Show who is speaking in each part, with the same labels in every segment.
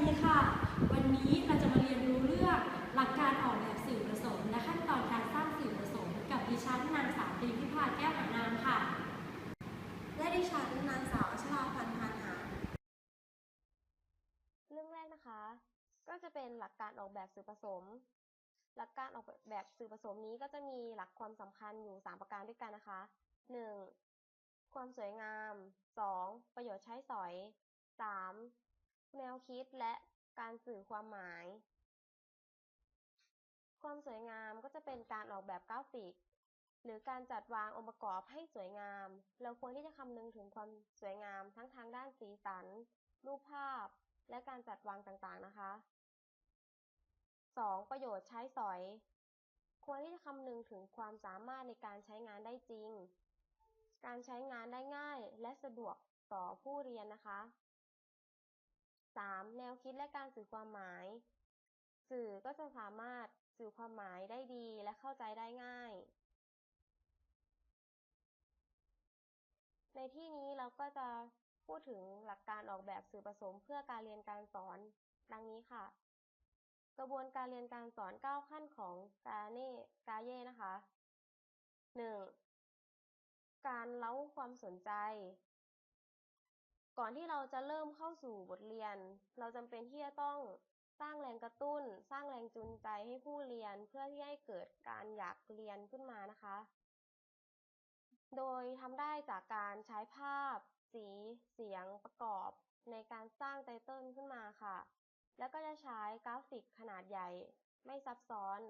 Speaker 1: ดีค่ะ วันนี้เราจะมาเรียนรู้เรื่องหลักการออกแบบสื่อผสม และขั้นตอนการสร้างสื่อผสม กับดิฉันนางสาวดีพิพาแก้วหานามค่ะ
Speaker 2: และดิฉันนางสาวชลาพันธ์พานหา
Speaker 3: เรื่องแรกนะคะ ก็จะเป็นหลักการออกแบบสื่อผสม หลักการออกแบบสื่อผสมนี้ก็จะมีหลักความสำคัญอยู่ 3 ประการด้วยกันนะคะ 1. ความสวยงาม 2. ประโยชน์ใช้สอย 3. แนวคิดและการสื่อความหมาย ความสวยงามก็จะเป็นการออกแบบกราฟิก หรือการจัดวางองค์ประกอบให้สวยงาม เราควรที่จะคำนึงถึงความสวยงามทั้งทางด้านสีสัน รูปภาพ และการจัดวางต่างๆนะคะ 2. ประโยชน์ใช้สอย ควรที่จะคำนึงถึงความสามารถในการใช้งานได้จริง การใช้งานได้ง่ายและสะดวกต่อผู้เรียนนะคะ 3. แนวคิดและการสื่อความหมาย สื่อก็จะสามารถสื่อความหมายได้ดีและเข้าใจได้ง่าย ในที่นี้เราก็จะพูดถึงหลักการออกแบบสื่อผสมเพื่อการเรียนการสอน ดังนี้ค่ะ กระบวนการเรียนการสอน 9 ขั้นของกาเน่กาเย่นะคะ 1. การเล้าความสนใจ ก่อนที่เราจะเริ่มเข้าสู่บทเรียน เราจำเป็นที่จะต้องสร้างแรงกระตุ้น สร้างแรงจูงใจให้ผู้เรียนเพื่อที่ให้เกิดการอยากเรียนขึ้นมานะคะ โดยทำได้จากการใช้ภาพ สีเสียงประกอบ ในการสร้างไตเติลขึ้นมาค่ะ แล้วก็จะใช้กราฟิกขนาดใหญ่ ไม่ซับซ้อน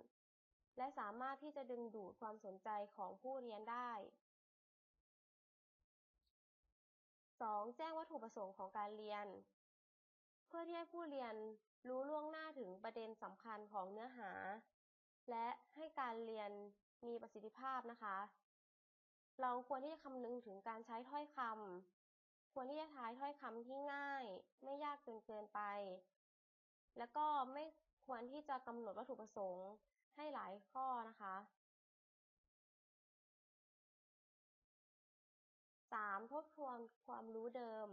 Speaker 3: และสามารถที่จะดึงดูดความสนใจของผู้เรียนได้ 2. แจ้งวัตถุประสงค์ของการเรียน เพื่อที่ให้ผู้เรียนรู้ล่วงหน้าถึงประเด็นสำคัญของเนื้อหา และให้การเรียนมีประสิทธิภาพนะคะ เราควรที่จะคำนึงถึงการใช้ถ้อยคำควรที่จะใช้ถ้อยคำที่ง่าย ไม่ยากจนเกินไป แล้วก็ไม่ควรที่จะกำหนดวัตถุประสงค์ให้หลายข้อนะคะ 3. ทบทวนความรู้เดิม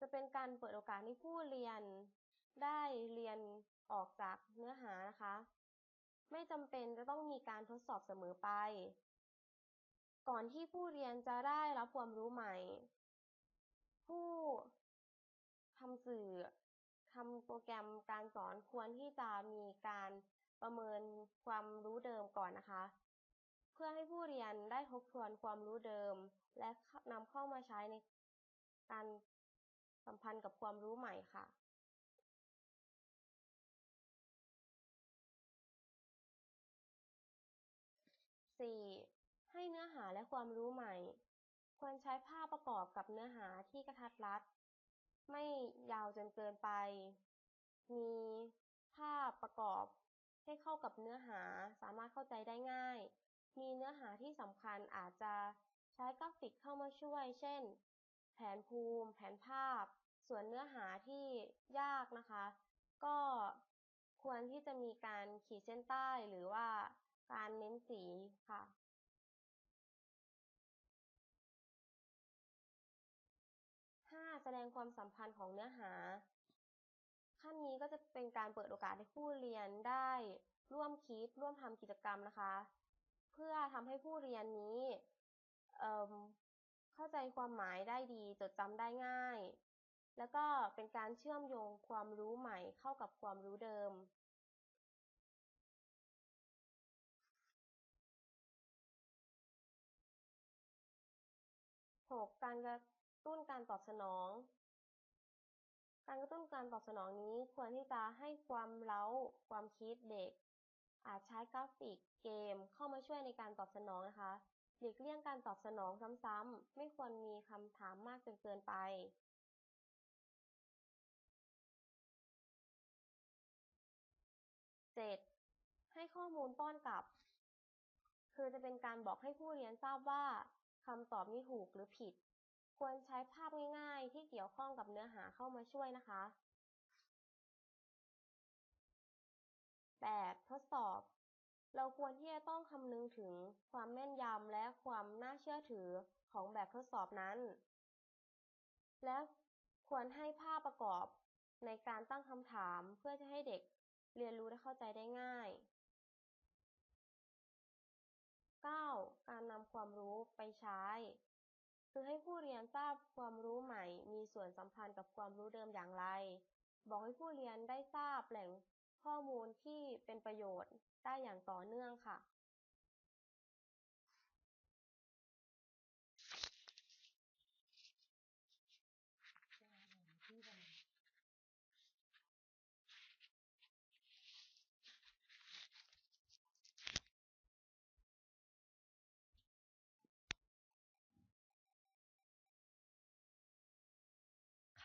Speaker 3: จะเป็นการเปิดโอกาสให้ผู้เรียนได้เรียนออกจากเนื้อหานะคะ ไม่จำเป็นจะต้องมีการทดสอบเสมอไป ก่อนที่ผู้เรียนจะได้รับความรู้ใหม่ ผู้ทำสื่อทำโปรแกรมการสอนควรที่จะมีการประเมินความรู้เดิมก่อนนะคะ เพื่อให้ผู้เรียนได้ทบทวนความรู้เดิม และนำเข้ามาใช้ในการสัมพันธ์กับความรู้ใหม่ค่ะ 4. ให้เนื้อหาและความรู้ใหม่ ควรใช้ภาพประกอบกับเนื้อหาที่กระทัดรัด ไม่ยาวจนเกินไป มีภาพประกอบให้เข้ากับเนื้อหาสามารถเข้าใจได้ง่าย มีเนื้อหาที่สำคัญอาจจะใช้กราฟิกเข้ามาช่วย เช่น แผนภูมิ แผนภาพ ส่วนเนื้อหาที่ยากนะคะ ก็ควรที่จะมีการขีดเส้นใต้หรือว่าการเน้นสีค่ะ 5. แสดงความสัมพันธ์ของเนื้อหา ขั้นนี้ก็จะเป็นการเปิดโอกาสให้ผู้เรียนได้ร่วมคิดร่วมทำกิจกรรมนะคะ เพื่อทำให้ผู้เรียนนี้เเข้าใจความหมายได้ดี จดจำได้ง่าย แล้วก็เป็นการเชื่อมโยงความรู้ใหม่เข้ากับความรู้เดิม 6. การกระตุ้นการตอบสนอง การกระตุ้นการตอบสนองนี้ควรที่จะให้ความเร้าความคิดเด็ก อาจใช้กราฟิกเกมเข้ามาช่วยในการตอบสนองนะคะหลีกเลี่ยงการตอบสนองซ้ำๆ ไม่ควรมีคำถามมากจนเกินไป 7. ให้ข้อมูลป้อนกลับ คือจะเป็นการบอกให้ผู้เรียนทราบว่าคำตอบนี้ถูกหรือผิด ควรใช้ภาพง่ายๆ ที่เกี่ยวข้องกับเนื้อหาเข้ามาช่วยนะคะ 8. ทดสอบ เราควรที่จะต้องคำนึงถึงความแม่นยำและความน่าเชื่อถือของแบบทดสอบนั้น และควรให้ภาพประกอบในการตั้งคำถามเพื่อจะให้เด็กเรียนรู้และเข้าใจได้ง่าย 9. การนำความรู้ไปใช้ คือให้ผู้เรียนทราบความรู้ใหม่ มีส่วนสัมพันธ์กับความรู้เดิมอย่างไร บอกให้ผู้เรียนได้ทราบแหล่ง ข้อมูลที่เป็นประโยชน์ได้อย่างต่อเนื่องค่ะ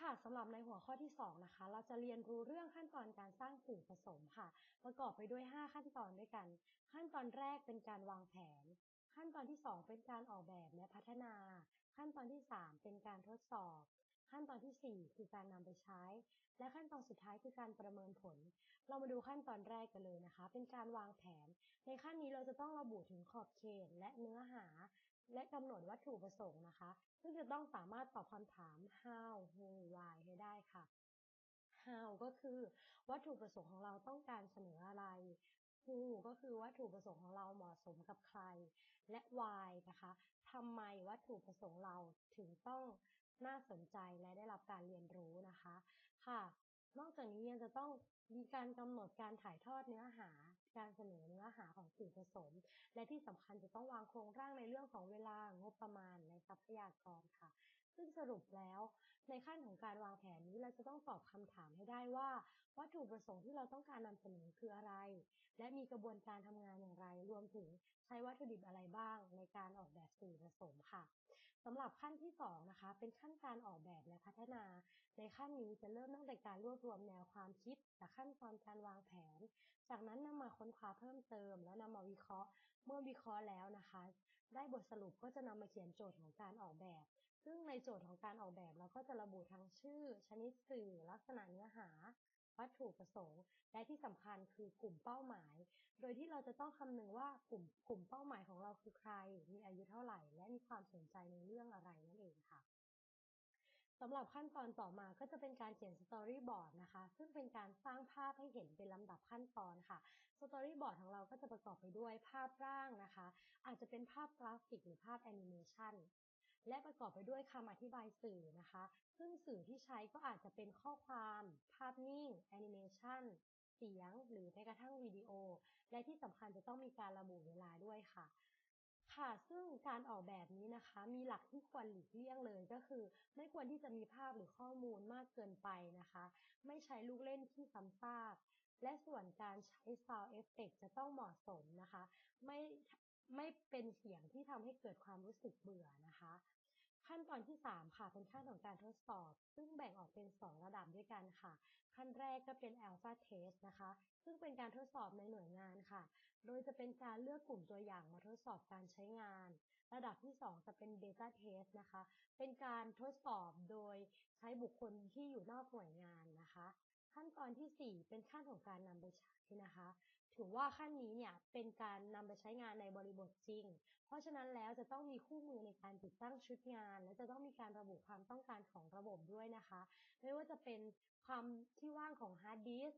Speaker 1: ค่ะสำหรับในหัวข้อที่สองนะคะ เราจะเรียนรู้เรื่องขั้นตอนการสร้างสื่อผสมค่ะ ประกอบไปด้วย 5 ขั้นตอนด้วยกัน ขั้นตอนแรกเป็นการวางแผน ขั้นตอนที่ 2 เป็นการออกแบบและพัฒนา ขั้นตอนที่ 3 เป็นการทดสอบ ขั้นตอนทีสี่ 4 คือการนำไปใช้ และขั้นตอนสุดท้ายคือการประเมินผล เรามาดูขั้นตอนแรกกันเลยนะคะ เป็นการวางแผน ในขั้นนี้เราจะต้องระบุถึงขอบเขตและเนื้อหา และกำหนดวัตถุประสงค์นะคะ ซึ่งจะต้องสามารถตอบคำถาม how who why ให้ได้ค่ะ how ก็คือวัตถุประสงค์ของเราต้องการเสนออะไร who ก็คือวัตถุประสงค์ของเราเหมาะสมกับใคร และ why นะคะทำไมวัตถุประสงค์เราถึงต้อง น่าสนใจและได้รับการเรียนรู้นะคะ ค่ะ นอกจากนี้ยังจะต้องมีการกำหนดการถ่ายทอดเนื้อหา การเสนอเนื้อหาของสื่อผสม และที่สำคัญจะต้องวางโครงร่างในเรื่องของเวลางบประมาณและทรัพยากรค่ะ ซึ่งสรุปแล้ว ในขั้นของการวางแผนนี้เราจะต้องตอบคำถามให้ได้ว่า วัตถุประสงค์ที่เราต้องการนำเสนอคืออะไร และมีกระบวนการทำงานอย่างไร รวมถึงใช้วัตถุดิบอะไรบ้าง ในการออกแบบสื่อผสมค่ะสำหรับขั้นที่2นะคะ เป็นขั้นการออกแบบและพัฒนา ในขั้นนี้จะเริ่มตั้งแต่การรวบรวมแนวความคิดจากขั้นตอนการวางแผน จากนั้นนำมาค้นคว้าเพิ่มเติม แล้วนำมาวิเคราะห์ เมื่อวิเคราะห์แล้วนะคะ ได้บทสรุปก็จะนำมาเขียนโจทย์ของการออกแบบ ซึ่งในโจทย์ของการออกแบบเราก็จะระบุทั้งชื่อ ชนิดสื่อ ลักษณะเนื้อหา วัตถุประสงค์ และที่สำคัญคือกลุ่มเป้าหมาย โดยที่เราจะต้องคำนึงว่ากลุ่มกลุ่มเป้าหมายของเราคือใคร มีอายุเท่าไหร่ และมีความสนใจในเรื่องอะไรนั่นเองค่ะสำหรับขั้นตอนต่อมาก็จะเป็นการเขียนสตอรี่บอร์ดนะคะ ซึ่งเป็นการสร้างภาพให้เห็นเป็นลำดับขั้นตอนค่ะสตอรี่บอร์ดของเราก็จะประกอบไปด้วยภาพร่างนะคะ อาจจะเป็นภาพกราฟิกหรือภาพแอนิเมชัน และประกอบไปด้วยคำอธิบายสื่อนะคะ ซึ่งสื่อที่ใช้ก็อาจจะเป็นข้อความ ภาพนิ่ง แอนิเมชันเสียง หรือแม้กระทั่งวิดีโอ และที่สำคัญจะต้องมีการระบุเวลาด้วยค่ะ ค่ะ ซึ่งการออกแบบนี้นะคะ มีหลักที่ควรหลีกเลี่ยงเลยก็คือ ไม่ควรที่จะมีภาพหรือข้อมูลมากเกินไปนะคะ ไม่ใช้ลูกเล่นที่ซ้ำซาก และส่วนการใช้ Sound Effect จะต้องเหมาะสมนะคะ ไม่ไม่เป็นเสียงที่ทำให้เกิดความรู้สึกเบื่อนะคะ ขั้นตอนที่ 3 ค่ะ เป็นขั้นของการทดสอบ ซึ่งแบ่งออกเป็น 2 ระดับด้วยกันค่ะ ขั้นแรกก็เป็น Alpha Test นะคะ ซึ่งเป็นการทดสอบในหน่วยงานค่ะ โดยจะเป็นการเลือกกลุ่มตัวอย่างมาทดสอบการใช้งาน ระดับที่ 2 จะเป็น Beta Test นะคะ เป็นการทดสอบโดยใช้บุคคลที่อยู่นอกหน่วยงานนะคะ ขั้นตอนที่ 4 เป็นขั้นของการนำไปใช้นะคะ ถือว่าขั้นนี้เนี่ยเป็นการนำไปใช้งานในบริบทจริง เพราะฉะนั้นแล้วจะต้องมีคู่มือในการติดตั้งชุดงาน และจะต้องมีการระบุความต้องการของระบบด้วยนะคะ ไม่ว่าจะเป็นความที่ว่างของฮาร์ดดิส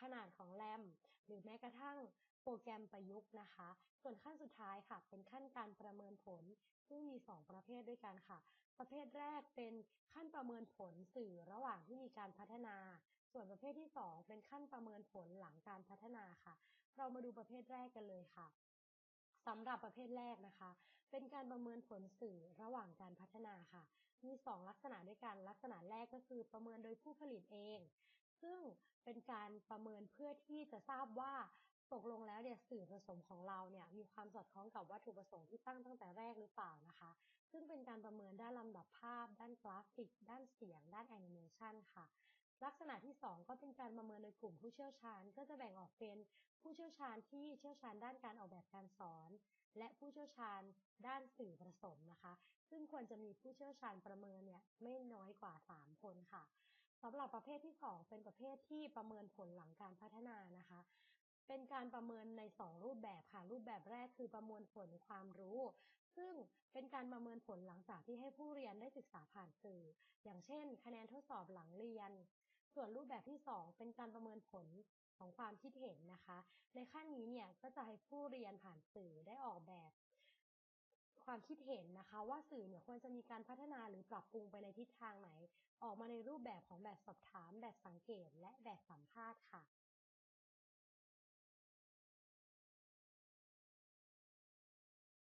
Speaker 1: ขนาดของแรมหรือแม้กระทั่งโปรแกรมประยุกต์นะคะ ส่วนขั้นสุดท้ายค่ะ เป็นขั้นการประเมินผล ซึ่งมี 2 ประเภทด้วยกันค่ะ ประเภทแรกเป็นขั้นประเมินผลสื่อระหว่างที่มีการพัฒนา ส่วนประเภทที่ 2 เป็นขั้นประเมินผลหลังการพัฒนาค่ะ เรามาดูประเภทแรกกันเลยค่ะสำหรับประเภทแรกนะคะ เป็นการประเมินผลสื่อระหว่างการพัฒนาค่ะ มี 2 ลักษณะด้วยกันลักษณะแรกก็คือประเมินโดยผู้ผลิตเอง ซึ่งเป็นการประเมินเพื่อที่จะทราบว่าตกลงแล้วเนี่ยสื่อผสมของเราเนี่ยมีความสอดคล้องกับวัตถุประสงค์ที่ตั้งตั้งแต่แรกหรือเปล่านะคะ ซึ่งเป็นการประเมินด้านลำดับภาพ ด้านกราฟิก ด้านเสียง ด้านแอนิเมชันค่ะ ลักษณะที่ 2 ก็เป็นการประเมินโดยกลุ่มผู้เชี่ยวชาญ ก็จะแบ่งออกเป็นผู้เชี่ยวชาญที่เชี่ยวชาญด้านการออกแบบการสอน และผู้เชี่ยวชาญด้านสื่อผสมนะคะ ซึ่งควรจะมีผู้เชี่ยวชาญประเมินเนี่ยไม่น้อยกว่า 3 คนค่ะสำหรับประเภทที่ 2 เป็นประเภทที่ประเมินผลหลังการพัฒนานะคะ เป็นการประเมินใน 2 รูปแบบค่ะ รูปแบบแรกคือประมวลผลความรู้ ซึ่งเป็นการประเมินผลหลังจากที่ให้ผู้เรียนได้ศึกษาผ่านสื่อ อย่างเช่น คะแนนทดสอบหลังเรียน ส่วนรูปแบบที่สองเป็นการประเมินผลของความคิดเห็นนะคะ ในขั้นนี้เนี่ยก็จะให้ผู้เรียนผ่านสื่อได้ออกแบบ ความคิดเห็นนะคะ ว่าสื่อเนี่ยควรจะมีการพัฒนาหรือปรับปรุงไปในทิศทางไหน ออกมาในรูปแบบของแบบสอบถาม แบบสังเกต และแบบสัมภาษณ์ค่ะ